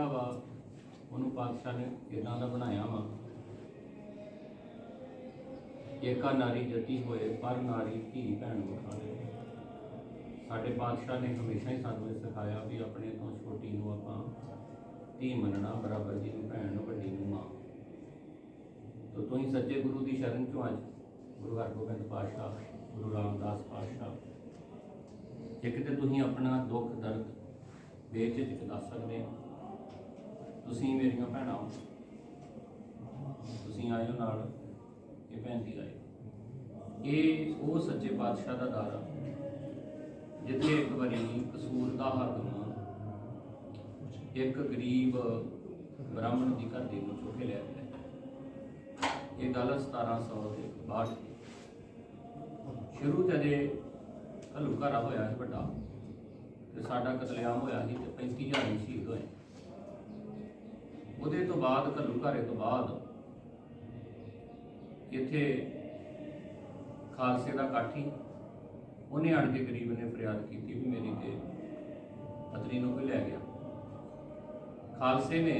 ਜਿਹੜਾ ਵਾ, ਉਹਨੂੰ ਪਾਤਸ਼ਾਹ ਨੇ ਇਦਾਂ ਦਾ ਬਣਾਇਆ ਵਾ। ਏਕਾ ਨਾਰੀ ਜਤੀ ਹੋਏ, ਪਰ ਨਾਰੀ ਧੀ ਭੈਣ ਬਖਾਣੇ ਸਾਡੇ ਪਾਤਸ਼ਾਹ ਨੇ ਹਮੇਸ਼ਾ ਹੀ ਸਾਨੂੰ ਇਹ ਸਿਖਾਇਆ ਵੀ ਆਪਣੇ ਤੋਂ ਛੋਟੀ ਨੂੰ ਆਪਾਂ ਧੀ ਮੰਨਣਾ, ਬਰਾਬਰ ਜੀ ਨੂੰ ਭੈਣ ਨੂੰ ਵੱਡੀ ਨੂੰ ਮਾਂ। ਤੋ ਤੁਸੀਂ ਸੱਚੇ ਗੁਰੂ ਦੀ ਸ਼ਰਨ ਚੋਂ ਅੱਜ ਗੁਰੂ ਹਰਗੋਬਿੰਦ ਪਾਤਸ਼ਾਹ, ਗੁਰੂ ਰਾਮਦਾਸ ਪਾਤਸ਼ਾਹ ਇੱਕ ਤੇ ਤੁਸੀਂ ਆਪਣਾ ਦੁੱਖ, ਦਰਦ ਬੇਝਿਜਕ ਦੱਸ ਸਕਦੇ ਹੋ ਤੁਸੀਂ ਮੇਰੀਆਂ ਭੈਣਾਂ ਹੋ। ਤੁਸੀਂ ਆਇਓ ਨਾਲ, ਇਹ ਭੈਣ ਜੀ ਆਏ ਇਹ ਉਹ ਸੱਚੇ ਪਾਤਸ਼ਾਹ ਦਾ ਦਰ। ਜਿੱਥੇ ਇੱਕ ਵਾਰੀ ਕਸੂਰ ਦਾ ਹਾਕਮ ਇੱਕ ਗਰੀਬ ਬ੍ਰਾਹਮਣ ਦੀ ਘਰ ਦੀ ਨੂੰ ਚੁੱਕ ਕੇ ਲੈ ਗਿਆ ਇਹ ਗੱਲ 1700 ਦੇ ਬਾਅਦ ਸ਼ੁਰੂ ਜਦੇ ਘੱਲੂਘਾਰਾ ਹੋਇਆ ਸੀ ਵੱਡਾ। ਤੇ ਸਾਡਾ ਕਤਲੇਆਮ ਹੋਇਆ ਸੀ ਤੇ 35000 ਸ਼ਹੀਦ ਹੋਏ। ਉਹਦੇ ਤੋਂ ਬਾਅਦ, ਘੱਲੂ ਘੱਲੂਘਾਰੇ ਤੋਂ ਬਾਅਦ ਇੱਥੇ ਖਾਲਸੇ ਦਾ ਕਾਠੀ ਉਹਨੇ ਆਣ ਕੇ ਗਰੀਬ ਨੇ ਫਰਿਆਦ ਕੀਤੀ ਵੀ ਮੇਰੀ ਤੇ ਪਤਨੀ ਨੂੰ ਕੋਈ ਲੈ ਗਿਆ। ਖਾਲਸੇ ਨੇ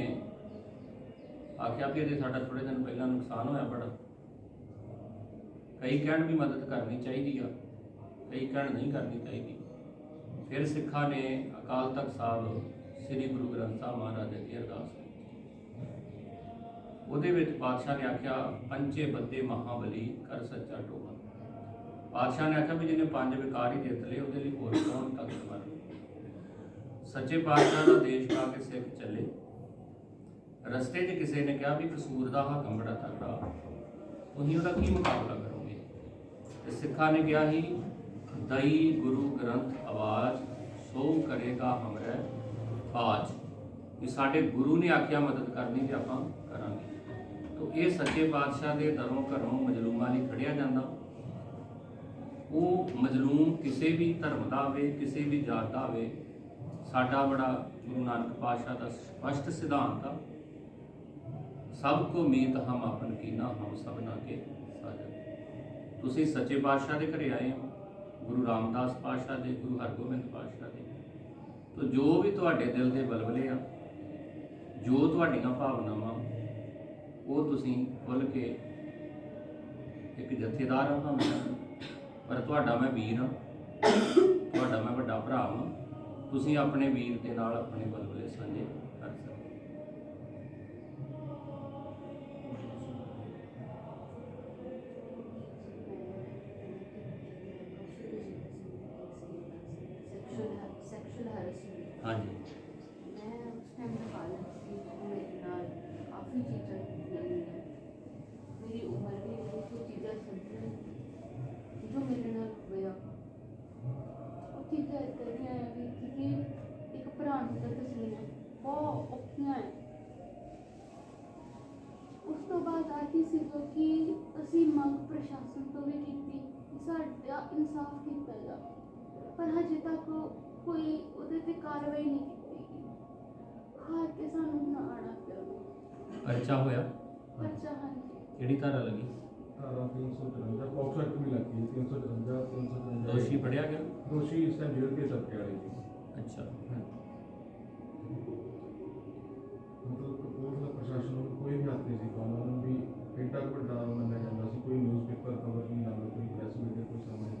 ਆਖਿਆ ਵੀ ਇਹਦੇ ਸਾਡਾ ਥੋੜੇ ਦਿਨ ਪਹਿਲਾਂ ਨੁਕਸਾਨ ਹੋਇਆ ਬੜਾ। ਕਈ ਕਹਿਣ ਵੀ ਮਦਦ ਕਰਨੀ ਚਾਹੀਦੀ ਆ, ਕਈ ਕਹਿਣ ਨਹੀਂ ਕਰਨੀ ਚਾਹੀਦੀ। ਫਿਰ ਸਿੱਖਾਂ ਨੇ ਅਕਾਲ ਤਖਤ ਸਾਹਿਬ ਸ੍ਰੀ ਗੁਰੂ ਗ੍ਰੰਥ ਸਾਹਿਬ ਮਹਾਰਾਜ ਦੀ ਅਰਦਾਸ ਕੀਤੀ ਉਹਦੇ ਵਿੱਚ ਪਾਤਸ਼ਾਹ ਨੇ ਆਖਿਆ ਪੰਚੇ ਬੱਦੇ ਮਹਾਬਲੀ ਕਰ ਸੱਚਾ ਟੋਆ ਪਾਤਸ਼ਾਹ ਨੇ ਆਖਿਆ ਵੀ ਜਿਹਨੇ ਪੰਜ ਵਿਕਾਰ ਹੀ ਜਿੱਤ ਲਏ, ਉਹਦੇ ਲਈ ਹੋਰ ਕੌਣ ਤਖਤ ਸੱਚੇ ਪਾਤਸ਼ਾਹ ਦਾ ਦੇਸ਼ ਪਾ ਕੇ ਸਿੱਖ ਚੱਲੇ। ਰਸਤੇ 'ਚ ਕਿਸੇ ਨੇ ਕਿਹਾ ਵੀ ਕਸੂਰ ਦਾ ਹਾਕਮ ਬੜਾ ਤਕੜਾ। ਤੁਸੀਂ ਉਹਦਾ ਕੀ ਮੁਕਾਬਲਾ ਕਰੋਗੇ? ਤੇ ਸਿੱਖਾਂ ਨੇ ਕਿਹਾ ਸੀ ਦਈ ਗੁਰੂ ਗ੍ਰੰਥ ਆਵਾਜ਼, ਸੋ ਕਰੇਗਾ ਹਮਰੇ ਆਜ ਵੀ ਸਾਡੇ ਗੁਰੂ ਨੇ ਆਖਿਆ ਮਦਦ ਕਰਨੀ ਤੇ ਆਪਾਂ ਕਰਾਂਗੇ। ਤੋ ਇਹ ਸੱਚੇ ਪਾਤਸ਼ਾਹ ਦੇ ਦਰੋਂ ਘਰੋਂ ਮਜਲੂਮਾਂ ਲਈ ਖੜਿਆ ਜਾਂਦਾ। ਉਹ ਮਜਲੂਮ ਕਿਸੇ ਵੀ ਧਰਮ ਦਾ ਹੋਵੇ, ਕਿਸੇ ਵੀ ਜਾਤ ਦਾ ਹੋਵੇ, ਸਾਡਾ ਬੜਾ ਗੁਰੂ ਨਾਨਕ ਪਾਤਸ਼ਾਹ ਦਾ ਸਪਸ਼ਟ ਸਿਧਾਂਤ ਆ। ਸਭ ਕੋ ਮੀਤ ਹਮ ਆਪਨ ਕੀਨਾ, ਹਮ ਸਭਨਾ ਕੇ ਸਾਜਨ। ਤੁਸੀਂ ਸੱਚੇ ਪਾਤਸ਼ਾਹ ਦੇ ਘਰੇ ਆਏ ਹੋ, ਗੁਰੂ ਰਾਮਦਾਸ ਪਾਤਸ਼ਾਹ ਦੇ, ਗੁਰੂ ਹਰਗੋਬਿੰਦ ਪਾਤਸ਼ਾਹ ਦੇ। ਤੋ ਜੋ ਵੀ ਤੁਹਾਡੇ ਦਿਲ ਦੇ ਬਲਬਲੇ ਆ, ਜੋ ਤੁਹਾਡੀਆਂ ਭਾਵਨਾਵਾਂ ਉਹ ਤੁਸੀਂ ਖੁੱਲ ਕੇ ਇੱਕ ਜਥੇਦਾਰ ਹਾਂ ਭਾਵੇਂ ਪਰ ਤੁਹਾਡਾ ਮੈਂ ਵੀਰ ਹਾਂ ਤੁਹਾਡਾ ਮੈਂ ਵੱਡਾ ਭਰਾ ਹਾਂ ਤੁਸੀਂ ਆਪਣੇ ਵੀਰ ਦੇ ਨਾਲ ਆਪਣੇ ਬਲਬਲੇ ਸਾਂਝੇ ਕਰ ਸਕਦੇ ਹਾਂਜੀ ਮੈਂ ਉਸ ਟਾਈਮ ਦਾ ਹਾਲਤ ਸੀ ਉਹ ਮੇਰੇ ਨਾਲ ਕਾਫੀ ਚੀਜ਼ਾਂ ਕੀਤੀਆਂ ਗਈਆਂ ਮੇਰੀ ਉਮਰ ਵੀ ਨਹੀਂ ਕੋਈ ਚੀਜ਼ਾਂ ਸਮਝਣ ਜੋ ਮੇਰੇ ਨਾਲ ਹੋਇਆ ਉਹ ਚੀਜ਼ਾਂ ਇੱਦਾਂ ਦੀਆਂ ਆ ਵੀ ਕਿ ਇੱਕ ਭਰਾ ਨੂੰ ਤਾਂ ਤਸਲੀਮ ਬਹੁਤ ਔਖੀਆਂ ਹੈ ਉਸ ਤੋਂ ਬਾਅਦ ਆਖੀ ਸੀ ਕਿ ਅਸੀਂ ਮੰਗ ਪ੍ਰਸ਼ਾਸਨ ਤੋਂ ਵੀ ਕੀਤੀ ਸਾਡਾ ਇਨਸਾਫ ਕੀਤਾ ਜਾਵੇ ਪਰ ਹਜੇ ਤੱਕ ਕੋਈ ਉਹਦੇ ਤੇ ਕਾਰਵਾਈ ਨਹੀਂ ਕੀਤੀ ਹਾਰ ਕੇ ਸਾਨੂੰ ਹੁਣ ਆਣਾ ਪਿਆ ਪਰਚਾ ਹੋਇਆ? ਹਾਂਜੀ। ਕਿਹੜੀ ਧਾਰਾ ਲੱਗੀ? ਧਾਰਾ 353 ਪੌਕਸੋ ਐਕਟ ਵੀ ਲੱਗੀ 353 353 ਦੋਸ਼ੀ ਫੜਿਆ ਗਿਆ? ਦੋਸ਼ੀ ਇਸ ਟਾਈਮ ਜੇਲ੍ਹ ਦੇ ਤੱਕ ਵਾਲੇ ਜੀ ਅੱਛਾ। ਮਤਲਬ ਕਪੂਰਥਲਾ ਪ੍ਰਸ਼ਾਸਨ ਨੂੰ ਕੋਈ ਵੀ ਹੱਥ ਨਹੀਂ ਸੀ ਪਾਉਣਾ ਉਹਨਾਂ ਨੂੰ ਵੀ ਐਡਾ ਕੁ ਵੱਡਾ ਮੰਨਿਆ ਜਾਂਦਾ ਸੀ ਕੋਈ ਨਿਊਜ਼ਪੇਪਰ ਕਵਰ ਨਹੀਂ ਆਉਂਦਾ ਕੋਈ ਪ੍ਰੈਸ ਮੀਡੀਆ ਕੋਈ ਸਾਹਮਣੇ।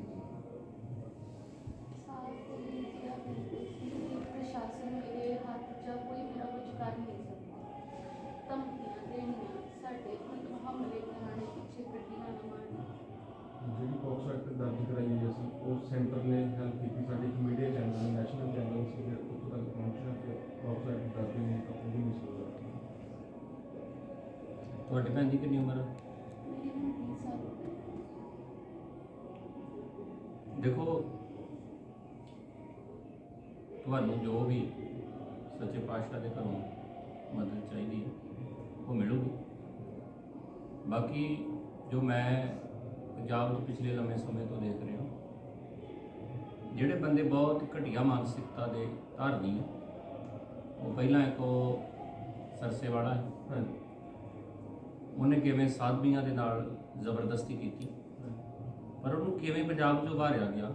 ਤੁਹਾਡੇ ਭੈਣ ਦੀ ਕਿੰਨੀ ਉਮਰ ਆ? ਮੇਰੀ ਹੁਣ 20 ਸਾਲ ਹੋ ਗਏ ਦੇਖੋ, ਤੁਹਾਨੂੰ ਜੋ ਵੀ ਸੱਚੇ ਪਾਤਸ਼ਾਹ ਦੇ ਘਰੋਂ ਮਦਦ ਚਾਹੀਦੀ ਹੈ, ਉਹ ਮਿਲੂਗੀ ਬਾਕੀ ਜੋ ਮੈਂ ਪੰਜਾਬ 'ਚ ਪਿਛਲੇ ਲੰਮੇ ਸਮੇਂ ਤੋਂ ਦੇਖ ਰਿਹਾ ਜਿਹੜੇ ਬੰਦੇ ਬਹੁਤ ਘਟੀਆ ਮਾਨਸਿਕਤਾ ਦੇ ਧਾਰਨੀ ਹੈ ਉਹ ਪਹਿਲਾਂ ਇੱਕ ਉਹ ਸਰਸੇ ਵਾਲਾ ਹੈ ਉਹਨੇ ਕਿਵੇਂ ਸਾਧਵੀਆਂ ਦੇ ਨਾਲ ਜ਼ਬਰਦਸਤੀ ਕੀਤੀ? ਪਰ ਉਹਨੂੰ ਕਿਵੇਂ ਪੰਜਾਬ 'ਚੋਂ ਉਭਾਰਿਆ ਗਿਆ?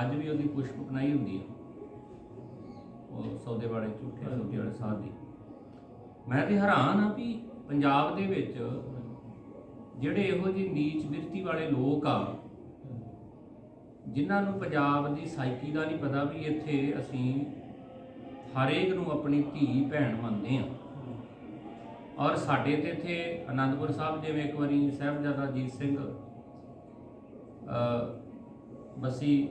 ਅੱਜ ਵੀ ਉਹਦੀ ਪੁਸ਼ਪ ਪਨਾਈ ਹੁੰਦੀ ਹੈ ਉਹ ਸੌਦੇ ਵਾਲੇ ਝੂਠੇ ਸੌਦੇ ਵਾਲੇ ਸਾਧ ਦੀ। ਮੈਂ ਤੇ ਹੈਰਾਨ ਆ ਵੀ ਪੰਜਾਬ ਦੇ ਵਿੱਚ ਜਿਹੜੇ ਇਹੋ ਜਿਹੇ ਨੀਚ ਬਿਰਤੀ ਵਾਲੇ ਲੋਕ ਆ, ਜਿਨ੍ਹਾਂ ਨੂੰ ਪੰਜਾਬ ਦੀ ਸਾਈਕੀ ਦਾ ਨਹੀਂ ਪਤਾ ਵੀ ਇੱਥੇ ਅਸੀਂ ਹਰੇਕ ਨੂੰ ਆਪਣੀ ਧੀ, ਭੈਣ ਮੰਨਦੇ ਆ। ਔਰ ਸਾਡੇ ਤੇ ਇੱਥੇ ਅਨੰਦਪੁਰ ਸਾਹਿਬ ਜਿਵੇਂ ਇੱਕ ਵਾਰੀ ਸਾਹਿਬਜ਼ਾਦਾ ਅਜੀਤ ਸਿੰਘ ਅ ਬਸੀ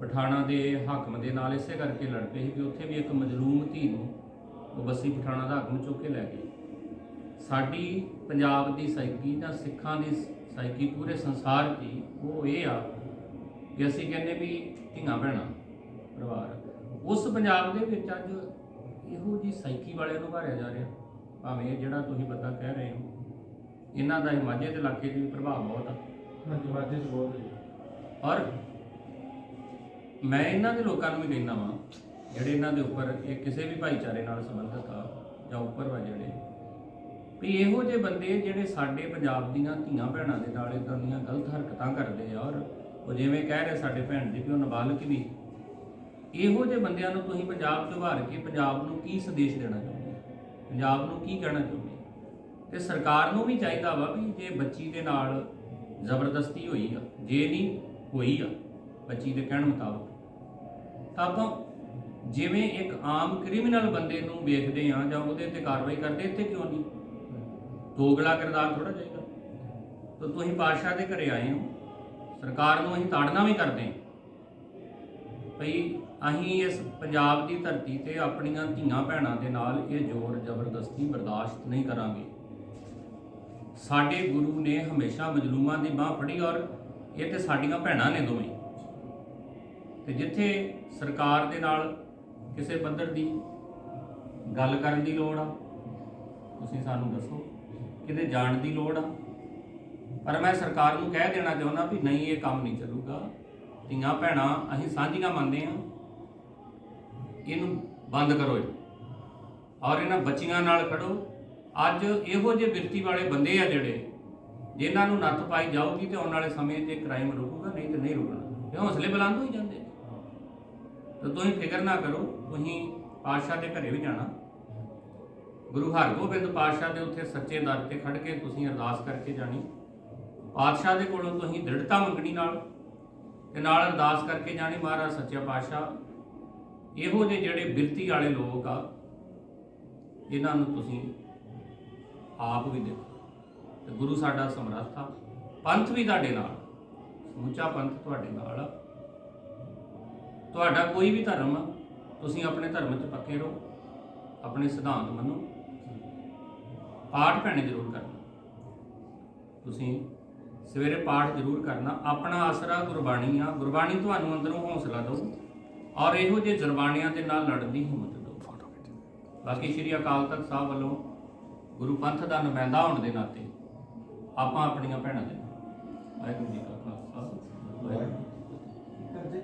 ਪਠਾਣਾ ਦੇ ਹਾਕਮ ਦੇ ਨਾਲ ਇਸੇ ਕਰਕੇ ਲੜ ਪਏ ਸੀ ਕਿ ਉੱਥੇ ਵੀ ਇੱਕ ਮਜਲੂਮ ਧੀ ਨੂੰ ਉਹ ਬਸੀ ਪਠਾਣਾ ਦਾ ਹਾਕਮ ਚੁੱਕ ਕੇ ਲੈ ਗਏ। ਸਾਡੀ ਪੰਜਾਬ ਦੀ ਸਾਈਕੀ ਜਾਂ ਸਿੱਖਾਂ ਦੀ ਸਾਈਕੀ ਪੂਰੇ ਸੰਸਾਰ ਦੀ ਉਹ ਇਹ ਆ ਕਿ ਅਸੀਂ ਕਹਿੰਦੇ ਵੀ ਧੀਆਂ ਭੈਣਾਂ, ਪਰਿਵਾਰ। ਉਸ ਪੰਜਾਬ ਦੇ ਵਿੱਚ ਅੱਜ ਇਹੋ ਜੀ ਸਾਈਕੀ ਵਾਲਿਆਂ ਨੂੰ ਭਾਰਿਆ ਜਾ ਰਿਹਾ। ਭਾਵੇਂ ਇਹ ਜਿਹੜਾ ਤੁਸੀਂ ਬੰਦਾ ਕਹਿ ਰਹੇ ਹੋ ਇਹਨਾਂ ਦਾ ਮਾਝੇ ਦੇ ਇਲਾਕੇ 'ਚ ਵੀ ਪ੍ਰਭਾਵ ਬਹੁਤ ਆ। ਹਾਂਜੀ 'ਚ ਬਹੁਤ ਹੈ। ਔਰ ਮੈਂ ਇਹਨਾਂ ਦੇ ਲੋਕਾਂ ਨੂੰ ਵੀ ਕਹਿੰਦਾ ਵਾਂ ਜਿਹੜੇ ਇਹਨਾਂ ਦੇ ਉੱਪਰ ਇਹ ਕਿਸੇ ਵੀ ਭਾਈਚਾਰੇ ਨਾਲ ਸੰਬੰਧਿਤ ਆ ਜਾਂ ਉੱਪਰ ਵਾ ਜਿਹੜੇ ਵੀ ਇਹੋ ਜਿਹੇ ਬੰਦੇ ਜਿਹੜੇ ਸਾਡੇ ਪੰਜਾਬ ਦੀਆਂ ਧੀਆਂ ਭੈਣਾਂ ਦੇ ਨਾਲ ਇਦਾਂ ਦੀਆਂ ਗਲਤ ਹਰਕਤਾਂ ਕਰਦੇ ਆ ਔਰ ਉਹ ਜਿਵੇਂ ਕਹਿ ਰਹੇ ਸਾਡੇ ਭੈਣ ਜੀ ਵੀ ਉਹ ਨਾਬਾਲਗ ਵੀ। ਇਹੋ ਜਿਹੇ ਬੰਦਿਆਂ ਨੂੰ ਤੁਸੀਂ ਪੰਜਾਬ 'ਚ ਉਭਾਰ ਕੇ ਪੰਜਾਬ ਨੂੰ ਕੀ ਸੰਦੇਸ਼ ਦੇਣਾ ਚਾਹੁੰਦੇ? ਪੰਜਾਬ ਨੂੰ ਕੀ ਕਹਿਣਾ ਚਾਹੁੰਦੇ? ਹੋ? ਤੇ ਸਰਕਾਰ ਨੂੰ ਵੀ ਚਾਹੀਦਾ ਵਾ ਵੀ ਜੇ ਬੱਚੀ ਦੇ ਨਾਲ ਜ਼ਬਰਦਸਤੀ ਹੋਈ ਆ, ਜੇ ਨਹੀਂ ਹੋਈ ਆ, ਬੱਚੀ ਦੇ ਕਹਿਣ ਮੁਤਾਬਕ, ਤਾਂ ਆਪਾਂ ਜਿਵੇਂ ਇੱਕ ਆਮ ਕ੍ਰਿਮੀਨਲ ਬੰਦੇ ਨੂੰ ਵੇਖਦੇ ਆ ਜਾਂ ਉਹਦੇ ਤੇ ਕਾਰਵਾਈ ਕਰਦੇ, ਇੱਥੇ ਕਿਉਂ ਨਹੀਂ? ਦੋਗਲਾ ਕਿਰਦਾਰ ਥੋੜਾ ਜਾਏਗਾ ਤਾਂ ਤੁਸੀਂ ਪਾਤਸ਼ਾਹ ਦੇ ਘਰੇ ਆਏ ਹੋ, ਸਰਕਾਰ ਨੂੰ ਅਸੀਂ ਤਾੜਨਾ ਵੀ ਕਰਦੇ ਹਾਂ। ਭਈ ਅਸੀਂ ਇਸ ਪੰਜਾਬ ਦੀ ਧਰਤੀ ਤੇ ਆਪਣੀਆਂ ਧੀਆਂ ਭੈਣਾਂ ਦੇ ਨਾਲ ਇਹ ਜ਼ੋਰ ਜ਼ਬਰਦਸਤੀ ਬਰਦਾਸ਼ਤ ਨਹੀਂ ਕਰਾਂਗੇ। ਸਾਡੇ ਗੁਰੂ ਨੇ ਹਮੇਸ਼ਾ ਮਜਲੂਮਾਂ ਦੀ ਬਾਹ ਫੜੀ ਔਰ ਇਹ ਤੇ ਸਾਡੀਆਂ ਭੈਣਾਂ ਨੇ ਦੋਵੇਂ। ਤੇ ਜਿੱਥੇ ਸਰਕਾਰ ਦੇ ਨਾਲ ਕਿਸੇ ਪੱਧਰ ਦੀ ਗੱਲ ਕਰਨ ਦੀ ਲੋੜ ਆ, ਤੁਸੀਂ ਸਾਨੂੰ ਦੱਸੋ, ਕਿਤੇ ਜਾਣ ਦੀ ਲੋੜ ਆ? ਪਰ ਮੈਂ ਸਰਕਾਰ ਨੂੰ ਕਹਿ ਦੇਣਾ ਚਾਹੁੰਦਾ ਵੀ ਨਹੀਂ, ਇਹ ਕੰਮ ਨਹੀਂ ਚੱਲੂਗਾ। ਧੀਆਂ ਭੈਣਾਂ ਅਸੀਂ ਸਾਂਝੀਆਂ ਮੰਨਦੇ ਹਾਂ। ਇਹਨੂੰ ਬੰਦ ਕਰੋ ਇਹ ਔਰ ਇਹਨਾਂ ਬੱਚੀਆਂ ਨਾਲ ਖੜੋ। ਅੱਜ ਇਹੋ ਜਿਹੇ ਬਿਰਤੀ ਵਾਲੇ ਬੰਦੇ ਆ ਜਿਹੜੇ, ਜਿਨ੍ਹਾਂ ਨੂੰ ਨੱਥ ਪਾਈ ਜਾਊਗੀ ਤੇ ਆਉਣ ਵਾਲੇ ਸਮੇਂ 'ਚ ਕ੍ਰਾਈਮ ਰੁਕੂਗਾ, ਨਹੀਂ ਤੇ ਨਹੀਂ ਰੁਕਣਾ। ਤੇ ਹੌਸਲੇ ਬੁਲੰਦ ਹੋਈ ਜਾਂਦੇ। ਤਾਂ ਤੁਸੀਂ ਫਿਕਰ ਨਾ ਕਰੋ, ਤੁਸੀਂ ਪਾਤਸ਼ਾਹ ਦੇ ਘਰੇ ਵੀ ਜਾਣਾ। ਗੁਰੂ ਹਰਗੋਬਿੰਦ ਪਾਤਸ਼ਾਹ ਦੇ ਉੱਥੇ ਸੱਚੇ ਦਰ ਤੇ ਖੜ ਕੇ ਤੁਸੀਂ ਅਰਦਾਸ ਕਰਕੇ ਜਾਣੀ। ਪਾਤਸ਼ਾਹ ਦੇ ਕੋਲੋਂ ਤੁਸੀਂ ਦ੍ਰਿੜਤਾ ਮੰਗਣੀ ਨਾਲ ਤੇ ਨਾਲ ਅਰਦਾਸ ਕਰਕੇ ਜਾਣੀ, ਮਹਾਰਾਜ ਸੱਚਾ ਪਾਤਸ਼ਾਹ। ਇਹੋ ਜਿਹੇ ਜਿਹੜੇ ਬਿਰਤੀ ਵਾਲੇ ਲੋਕ ਆ ਇਹਨਾਂ ਨੂੰ ਤੁਸੀਂ ਆਪ ਵੀ ਦੇਖੋ। ਤੇ ਗੁਰੂ ਸਾਡਾ ਸਮਰੱਥ ਆ। ਪੰਥ ਵੀ ਤੁਹਾਡੇ ਨਾਲ, ਸਮੁੱਚਾ ਪੰਥ ਤੁਹਾਡੇ ਨਾਲ ਆ। ਤੁਹਾਡਾ ਕੋਈ ਵੀ ਧਰਮ ਆ, ਤੁਸੀਂ ਆਪਣੇ ਧਰਮ 'ਚ ਪੱਕੇ ਰਹੋ, ਆਪਣੇ ਸਿਧਾਂਤ ਮੰਨੋ। ਪਾਠ ਭੈਣੇ ਜ਼ਰੂਰ ਕਰਨਾ। ਤੁਸੀਂ ਸਵੇਰੇ ਪਾਠ ਜ਼ਰੂਰ ਕਰਨਾ। ਆਪਣਾ ਆਸਰਾ ਗੁਰਬਾਣੀ ਆ। ਗੁਰਬਾਣੀ ਤੁਹਾਨੂੰ ਅੰਦਰੋਂ ਹੌਸਲਾ ਦਿਓ ਔਰ ਇਹੋ ਜਿਹੇ ਜਰਬਾਣਿਆਂ ਦੇ ਨਾਲ ਲੜਨ ਦੀ ਹਿੰਮਤ ਦਿਓ ਬਾਕੀ ਸ਼੍ਰੀ ਅਕਾਲ ਤਖਤ ਸਾਹਿਬ ਵੱਲੋਂ ਗੁਰੂ ਪੰਥ ਦਾ ਨੁਮਾਇੰਦਾ ਹੋਣ ਦੇ ਨਾਤੇ ਆਪਾਂ ਆਪਣੀਆਂ ਭੈਣਾਂ ਦੇ ਨਾਲ। ਵਾਹਿਗੁਰੂ ਜੀ ਕਾ ਖਾਲਸਾ, ਵਾਹਿਗੁਰੂ ਜੀ